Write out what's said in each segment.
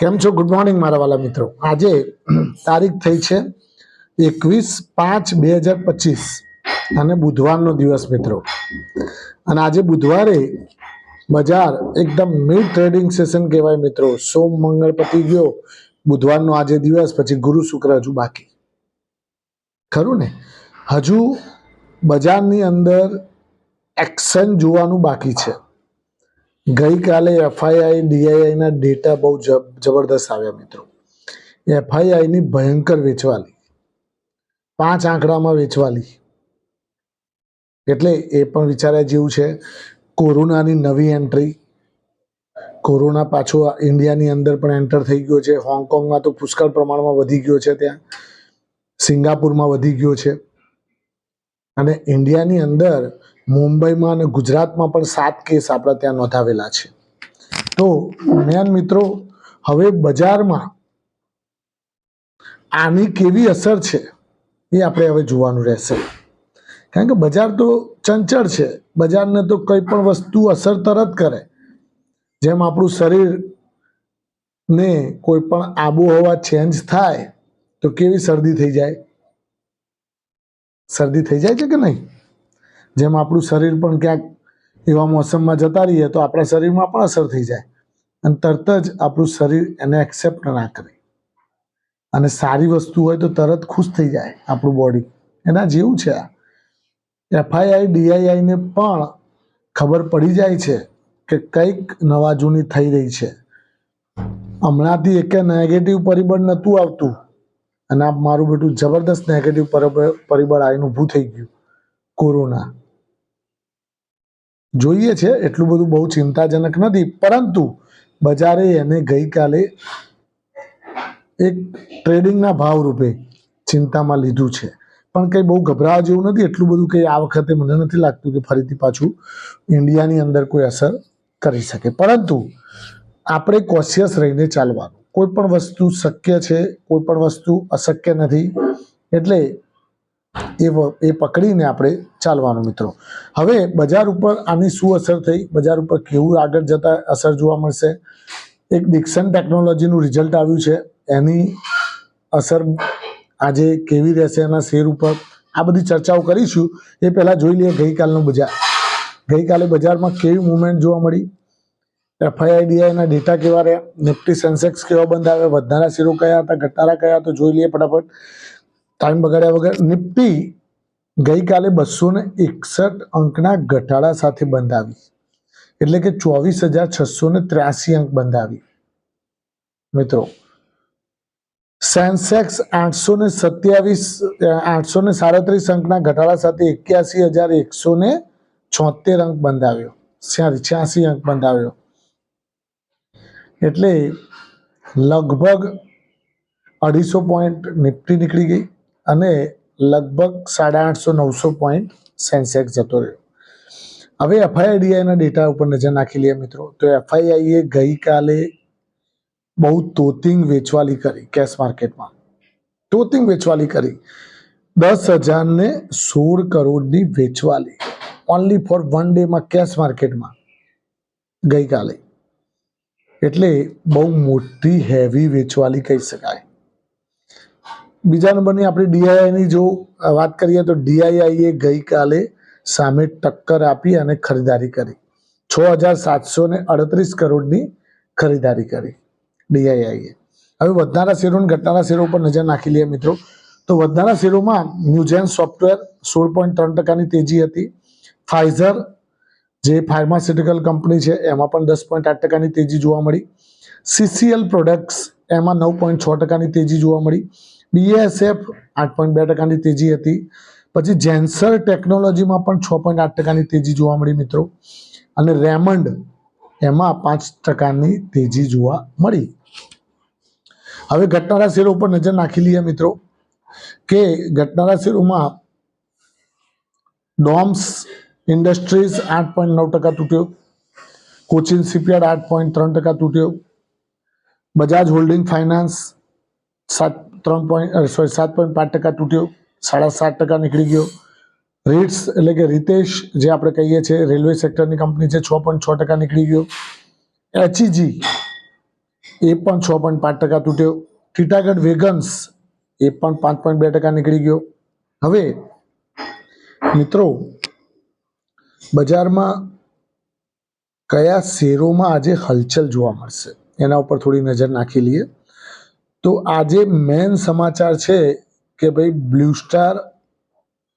કેમ છો? Good morning મારા વાલા મિત્રો. આજે તારીખ થઈ છે એકવીસ પાંચ બે હજાર પચીસ અને બુધવારનો દિવસ મિત્રો. અને આજે બુધવારે બજાર એકદમ મિડ ટ્રેડિંગ સેશન કહેવાય મિત્રો. સોમ, મંગળ પતી ગયો. બુધવારનો આજે દિવસ, પછી ગુરુ, શુક્ર હજુ બાકી. ખરું ને? હજુ બજારની અંદર એક્શન જોવાનું બાકી છે. ગઈકાલે એફઆઈઆઈ ડીઆઈઆઈના ડેટા બહુ જબરદસ્ત આવ્યા મિત્રો. એફઆઈઆઈની ભયંકર વેચવાલી. પાંચ આંકડામાં વેચવાલી. એટલે એ પણ વિચાર્યા જેવું છે. કોરોનાની નવી એન્ટ્રી કોરોના પાછો ઇન્ડિયાની અંદર પણ એન્ટર થઈ ગયો છે. હોંગકોંગમાં તો પુષ્કળ પ્રમાણમાં વધી ગયો છે ત્યાં. સિંગાપુરમાં વધી ગયો છે. અને ઇન્ડિયાની અંદર મુંબઈમાં અને ગુજરાતમાં પણ સાત કેસ આપણા ત્યાં નોંધાવેલા છે. તો મેન મિત્રો, હવે બજારમાં આની કેવી અસર છે એ આપણે હવે જોવાનું રહેશે. કારણ કે બજાર તો ચંચળ છે. બજારને તો કંઈ પણ વસ્તુ અસર તરત કરે. જેમ આપણું શરીર ને કોઈ પણ આબોહવા ચેન્જ થાય, તો કેવી શરદી થઈ જાય? શરદી થઈ જાય છે કે નહીં? જેમ આપણું શરીર પણ ક્યાંક એવા મોસમમાં જતા રહીએ, તો આપણા શરીરમાં પણ અસર થઈ જાય. અને તરત જ આપણું શરીર એને એક્સેપ્ટ ના કરે. અને સારી વસ્તુ હોય તો તરત ખુશ થઈ જાય આપણું બોડી એના જેવું છે આ. એફઆઈઆઈ ડીઆઈઆઈને પણ ખબર પડી જાય છે કે કંઈક નવા જૂની થઈ રહી છે. હમણાંથી એક નેગેટિવ પરિબળ નહોતું આવતું. અને આ મારું બેટું જબરદસ્ત નેગેટિવ પરિબળ આવીને ઊભું થઈ ગયું કોરોના. જોઈએ છે, એટલું બધું બહુ ચિંતાજનક નથી, પરંતુ બજારે એને ગઈકાલે એક ટ્રેડિંગના ભાવ રૂપે ચિંતામાં લીધું છે. પણ કંઈ બહુ ગભરાવા જેવું નથી, એટલું બધું કંઈ આ વખતે મને નથી લાગતું કે ફરીથી પાછું ઇન્ડિયાની અંદર કોઈ અસર કરી શકે. પરંતુ આપણે કોશિયસ રહીને ચાલવાનું. કોઈ પણ વસ્તુ શક્ય છે, કોઈ પણ વસ્તુ અશક્ય નથી, એટલે એ એ પકડીને આપણે ચાલવાનું મિત્રો. હવે બજાર ઉપર આની શું અસર થઈ? બજાર ઉપર કેવું આગળ જતા અસર જોવા મળશે? એક ડિક્સન ટેકનોલોજીનું રિઝલ્ટ આવ્યું છે. એની અસર આજે કેવી રહેશે એના શેર ઉપર? આ બધી ચર્ચાઓ કરીશું. એ પહેલાં જોઈ લઈએ ગઈકાલનું બજાર. ગઈકાલે બજારમાં કેવી મુવમેન્ટ જોવા મળી? એફઆઈઆઈડીઆઈના ડેટા કેવા રહ્યા? નિફ્ટી સેન્સેક્સ કેવા બંધ આવ્યા? વધનારા શેરો કયા હતા? ઘટાડા કયા તો જોઈ લઈએ ફટાફટ. ટાઈમ બગાડ્યા વગર નિફ્ટી ગઈકાલે બસો ને એકસઠ અંકના ઘટાડા સાથે બંધ આવી એટલે કે ચોવીસ હજાર છસો ને ત્ર્યાસી અંક બંધ આવી મિત્રો, સેન્સેક્સ આઠસો ને સત્યાવીસ આઠસો ને સાડત્રીસ અંકના ઘટાડા સાથે એક્યાસી હજાર એકસો ને છોતેર અંક બંધ આવ્યો સોરી છ્યાસી અંક બંધ આવ્યો એટલે લગભગ અઢીસો પોઈન્ટ નિફ્ટી નીકળી ગઈ. અને લગભગ સાડા આઠસો, નવસો પોઈન્ટ સેન્સેક્સ જતો રહ્યો. હવે એફઆઈઆઈડીઆઈના ડેટા ઉપર નજર નાખી લઈએ મિત્રો. તો એફઆઈઆઈએ ગઈકાલે બહુ તોતિંગ વેચવાલી કરી કેશ માર્કેટમાં. તોતિંગ વેચવાલી કરી. દસ હજારને સોળ કરોડની વેચવાલી. ઓનલી ફોર વન ડેમાં કેશ માર્કેટમાં ગઈકાલે. એટલે બહુ મોટી હેવી વેચવાલી કહી શકાય. બીજા નંબરની આપણે ડીઆઈઆઈની જો વાત કરીએ તો ડીઆઈઆઈએ ગઈકાલે સામે ટક્કર આપી અને ખરીદારી કરી. છ હજાર સાતસો ને અડત્રીસ કરોડની ખરીદારી કરી ડીઆઈઆઈએ. હવે વધનારા શેરો અને ઘટનારા શેરો ઉપર નજર નાખી લઈએ મિત્રો. તો વધનારા શેરોમાં ન્યૂજેન સોફ્ટવેર સોળ પોઈન્ટ ત્રણ ટકાની તેજી હતી. ફાઇઝર, જે ફાર્માસ્યુટિકલ કંપની છે, એમાં પણ દસ પોઈન્ટ આઠ ટકાની તેજી જોવા મળી. સીસીએલ પ્રોડક્ટ્સ, એમાં નવ પોઈન્ટ છ ટકાની તેજી જોવા મળી. બીએસએફ આઠ પોઈન્ટ બે ટકાની તેજી હતી. પછી જેન્સર ટેકનોલોજીમાં પણ છ પોઈન્ટ આઠ ટકાની તેજી જોવા મળી મિત્રો. અને રેમંડ એમાં પાંચ ટકાની તેજી જોવા મળી. હવે ઘટનારા શેરો ઉપર નજર નાખી લઈએ મિત્રો, કે ઘટનારા શેરોમાં ડોમ્સ ઇન્ડસ્ટ્રીઝ આઠ પોઈન્ટ નવ ટકા તૂટ્યો, કોચિન શિપયાર્ડ આઠ પોઈન્ટ ત્રણ ટકા તૂટ્યો, બજાજ હોલ્ડિંગ ફાઇનાન્સ સાત ત્રણ પોઈન્ટ સોરી સાત પોઈન્ટ પાંચ ટકા તૂટ્યો, સાડા સાત ટકા નીકળી ગયો. રીટ્સ એટલે કે રીતેશ જે આપણે કહીએ છીએ, રેલવે સેક્ટરની કંપની છે, છ પોઈન્ટ છ ટકા નીકળી ગયો. એચઈજી એ પણ છ પોઈન્ટ પાંચ ટકા તૂટ્યો. ટીટાગઢ વેગન્સ એ પણ પાંચ પોઈન્ટ બે ટકા નીકળી ગયો. હવે, મિત્રો, બજારમાં કયા શેરોમાં આજે હલચલ જોવા મળશે? એના ઉપર થોડી નજર નાખી લઈએ. તો આજે મેન સમાચાર છે કે ભાઈ બ્લુ સ્ટાર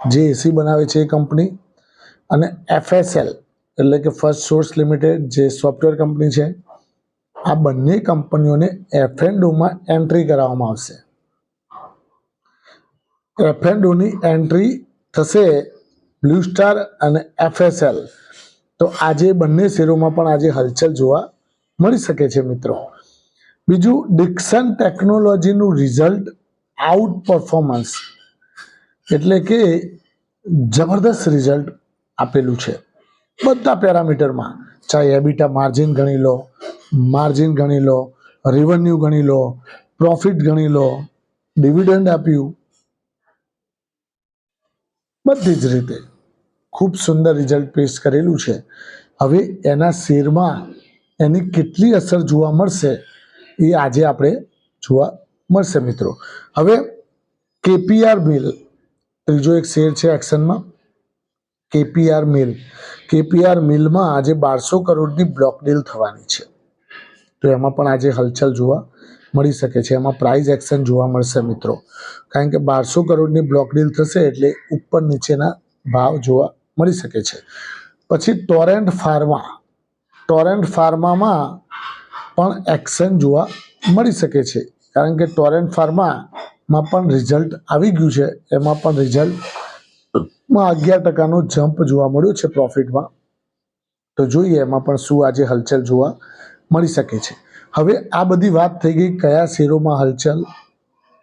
જે એસી બનાવે છે એ કંપની અને એફએસએલ એટલે કે ફર્સ્ટ સોર્સ લિમિટેડ જે સોફ્ટવેર કંપની છે, આ બંને કંપનીઓને એફએનડોમાં એન્ટ્રી કરાવવામાં આવશે. એફએનડોની એન્ટ્રી થશે બ્લુ સ્ટાર અને એફએસએલ તો આજે બંને શેરોમાં પણ આજે હલચલ જોવા મળી શકે છે મિત્રો. બીજું ડિક્સન ટેકનોલોજીનું રિઝલ્ટ આઉટ પરફોર્મન્સ એટલે કે જબરદસ્ત રિઝલ્ટ આપેલું છે. બધા પેરામીટરમાં, ચાહે એબિટા માર્જિન ગણી લો માર્જિન ગણી લો રેવન્યુ ગણી લો પ્રોફિટ ગણી લો ડિવિડન્ડ આપ્યું. બધી જ રીતે ખૂબ સુંદર રિઝલ્ટ પેશ કરેલું છે. હવે એના શેરમાં એની કેટલી અસર જોવા મળશે એ આજે આપણે જોવા મળશે મિત્રો. હવે કેપીઆર મિલ, ત્રીજો એક શેર છે એક્શનમાં. કેપીઆર મિલ. કેપીઆર મિલમાં આજે બારસો કરોડની બ્લોક ડીલ થવાની છે. તો એમાં પણ આજે હલચલ જોવા મળી શકે છે. એમાં પ્રાઇઝ એક્શન જોવા મળશે મિત્રો. કારણ કે બારસો કરોડની બ્લોક ડીલ થશે એટલે ઉપર નીચેના ભાવ જોવા મળી શકે છે. પછી ટોરેન્ટ ફાર્મા. ટોરેન્ટ ફાર્મામાં પણ એક્શન જોવા મળી શકે છે. કારણ કે ટોરેન્ટ ફાર્મામાં પણ રિઝલ્ટ આવી ગયું છે. એમાં પણ રિઝલ્ટમાં અગિયાર ટકાનો જમ્પ જોવા મળ્યો છે પ્રોફિટમાં તો જોઈએ એમાં પણ શું આજે હલચલ જોવા મળી શકે છે. હવે આ બધી વાત થઈ ગઈ કયા શેરોમાં હલચલ?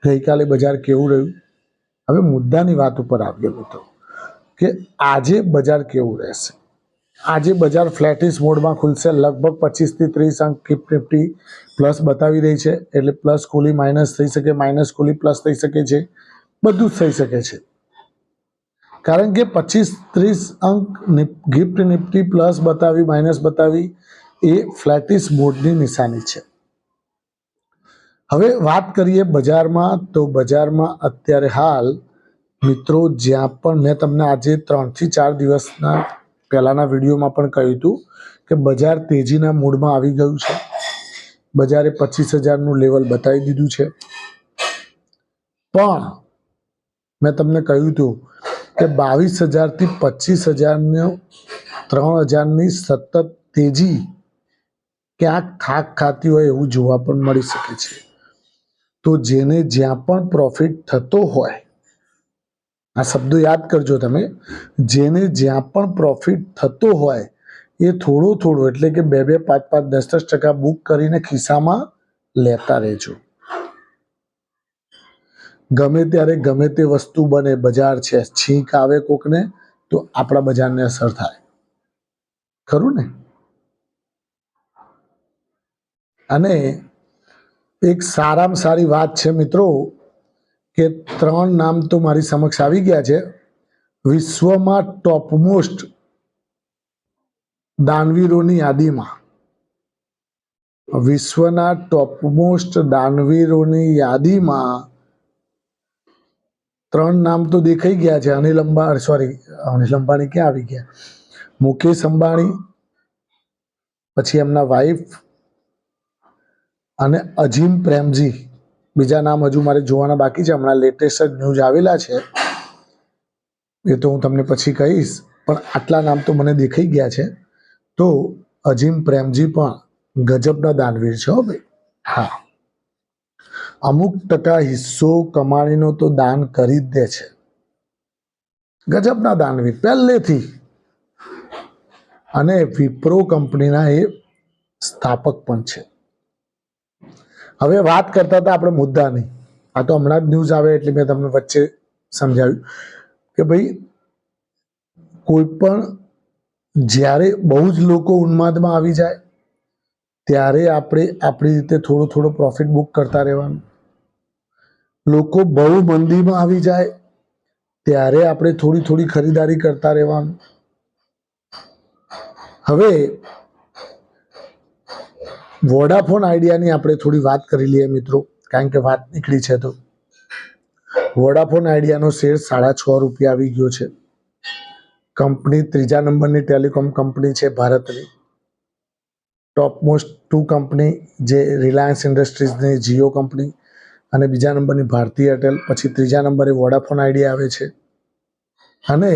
ગઈકાલે બજાર કેવું રહ્યું? હવે મુદ્દાની વાત ઉપર આવીએ હતો કે આજે બજાર કેવું રહેશે? આજે બજાર ફ્લેટિસ મોડમાં ખુલશે. લગભગ પચીસથી ત્રીસ અંક ગિફ્ટ નિફ્ટી પ્લસ બતાવી રહી છે. એટલે પ્લસ ખુલી માઇનસ થઈ શકે માઇનસ ખુલી પ્લસ થઈ શકે છે. બધું જ થઈ શકે છે. કારણ કે પચીસ ત્રીસ અંક ગિફ્ટ નિફ્ટી પ્લસ બતાવી માઇનસ બતાવી, એ ફ્લેટિસ મોડની નિશાની છે. હવે વાત કરીએ બજારમાં. તો બજારમાં અત્યારે હાલ મિત્રો, જ્યાં પણ મેં તમને આજે ત્રણથી ચાર દિવસના પહેલાંના વિડીયોમાં પણ કહ્યું હતું કે બજાર તેજીના મૂડમાં આવી ગયું છે. બજારે પચીસ હજારનું લેવલ બતાવી દીધું છે. પણ મેં તમને કહ્યું હતું કે બાવીસ હજારથી પચીસ હજારનો ત્રણ હજારની સતત તેજી ક્યાંક થાક ખાતી હોય એવું જોવા પણ મળી શકે છે. તો જેને જ્યાં પણ પ્રોફિટ થતો હોય આ શબ્દો યાદ કરજો તમે. જેને જ્યાં પણ પ્રોફિટ થતો હોય, એ થોડો થોડો, એટલે કે બે બે, પાંચ પાંચ, દસ દસ ટકા બુક કરીને ખિસ્સામાં લેતા રહેજો. ગમે ત્યારે ગમે તે વસ્તુ બને, બજાર છે, છીંક આવે કોકને, તો આપણા બજારને અસર થાય. ખરું ને? અને એક સારામાં સારી વાત છે મિત્રો કે ત્રણ નામ તો મારી સમક્ષ આવી ગયા છે. વિશ્વમાં ટોપમોસ્ટ દાનવીરોની યાદીમાં. વિશ્વના ટોપમોસ્ટ દાનવીરોની યાદીમાં ત્રણ નામ તો દેખાઈ ગયા છે. અનિલ અંબાણી સોરી અનિલ અંબાણી ક્યાં આવી ગયા? મુકેશ અંબાણી, પછી એમના વાઈફ અને અજીમ પ્રેમજી. બીજા નામ હજુ મારે જોવાના બાકી છે. હમણાં લેટેસ્ટ ન્યૂઝ આવેલા છે. એ તો હું તમને પછી કહીશ. પણ આટલા નામ તો મને દેખાઈ ગયા છે. તો અજીમ પ્રેમજી પણ ગજબના દાનવીર છે હો ભાઈ. હા. અમુક ટકા હિસ્સો કમાણીનો તો દાન કરી જ દે છે. ગજબના દાનવીર, પહેલેથી. અને વિપ્રો કંપનીના એ સ્થાપક પણ છે. હવે વાત કરતા હતા આપણે મુદ્દાની. આ તો હમણાં જ ન્યૂઝ આવે એટલે મેં તમને વચ્ચે સમજાવ્યું કે ભાઈ કોઈ પણ જ્યારે બહુ જ લોકો ઉન્માદમાં આવી જાય, ત્યારે આપણે આપણી રીતે થોડો થોડો પ્રોફિટ બુક કરતા રહેવાનું. લોકો બહુ મંદીમાં આવી જાય, ત્યારે આપણે થોડી થોડી ખરીદારી કરતા રહેવાનું. હવે વોડાફોન આઈડિયાની આપણે થોડી વાત કરી લઈએ મિત્રો, કારણ કે વાત નીકળી છે તો. વોડાફોન આઈડિયાનો શેર સાડા છ રૂપિયા આવી ગયો છે. કંપની ત્રીજા નંબરની ટેલિકોમ કંપની છે ભારતની. ટોપ મોસ્ટ ટુ કંપની જે રિલાયન્સ ઇન્ડસ્ટ્રીઝની જીઓ કંપની અને બીજા નંબરની ભારતી એરટેલ પછી ત્રીજા નંબરે વોડાફોન આઈડિયા આવે છે. અને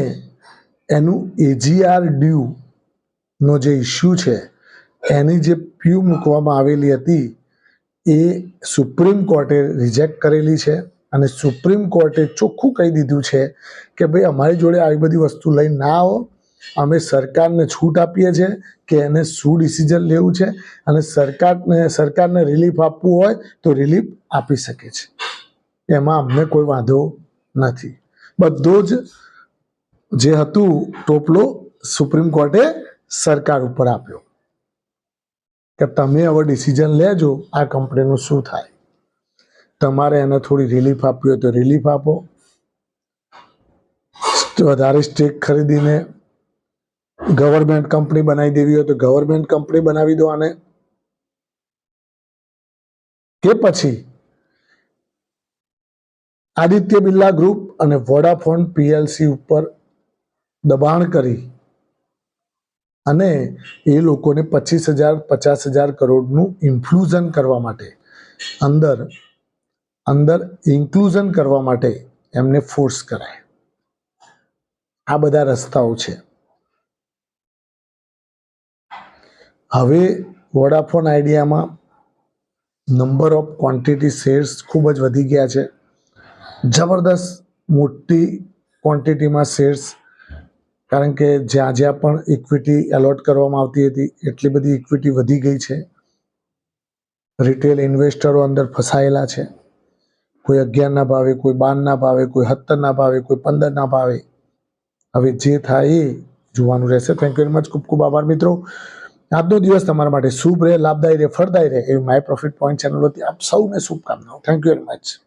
એનું એજીઆર ડ્યુનો જે ઇસ્યુ છે એની જે પ્યુ મૂકવામાં આવેલી હતી, એ સુપ્રીમ કોર્ટે રિજેક્ટ કરેલી છે અને સુપ્રીમ કોર્ટે ચોખ્ખું કહી દીધું છે કે ભાઈ અમારી જોડે આવી બધી વસ્તુ લઈને ના આવો. અમે સરકારને છૂટ આપીએ છીએ કે એને શું ડિસિઝન લેવું છે અને સરકારને સરકારને રિલીફ આપવું હોય તો રિલીફ આપી શકે છે. એમાં અમને કોઈ વાંધો નથી. બધો જ જે હતું, ટોપલો સુપ્રીમ કોર્ટે સરકાર ઉપર આપ્યો. કે તમે હવે ડિસિઝન લેજો આ કંપનીનું શું થાય. તમારે એને થોડી રિલીફ આપવી હોય તો રિલીફ આપો. વધારે સ્ટેક ખરીદીને ગવર્મેન્ટ કંપની બનાવી દેવી હોય તો ગવર્મેન્ટ કંપની બનાવી દો આને. કે પછી આદિત્ય બિરલા ગ્રુપ અને વોડાફોન પીએલસી ઉપર દબાણ કરી અને એ લોકોને પચીસ હજાર, પચાસ હજાર કરોડનું ઇન્ફ્લુઝન કરવા માટે, અંદર અંદર ઇન્ક્લુઝન કરવા માટે એમને ફોર્સ કરાય. આ બધા રસ્તાઓ છે. હવે વોડાફોન આઈડિયામાં નંબર ઓફ ક્વોન્ટિટી શેર્સ ખૂબ જ વધી ગયા છે. જબરદસ્ત મોટી ક્વોન્ટિટીમાં શેર્સ કારણ કે જ્યાં જ્યાં પણ ઇક્વિટી એલોટ કરવામાં આવતી હતી, એટલી બધી ઇક્વિટી વધી ગઈ છે. રિટેલ ઇન્વેસ્ટરો અંદર ફસાયેલા છે. કોઈ અગિયારના ભાવે, કોઈ બારના ભાવે, કોઈ સત્તરના ભાવે, કોઈ પંદરના ભાવે. હવે જે થાય એ જોવાનું રહેશે. થેન્ક યુ વેરી મચ ખૂબ ખૂબ આભાર મિત્રો. આજનો દિવસ તમારા માટે શુભ રહે, લાભદાયી રહે, ફળદાયી રહે એવી માય પ્રોફિટ પોઈન્ટ ચેનલ હતી આપ સૌને શુભકામનાઓ. Thank you very much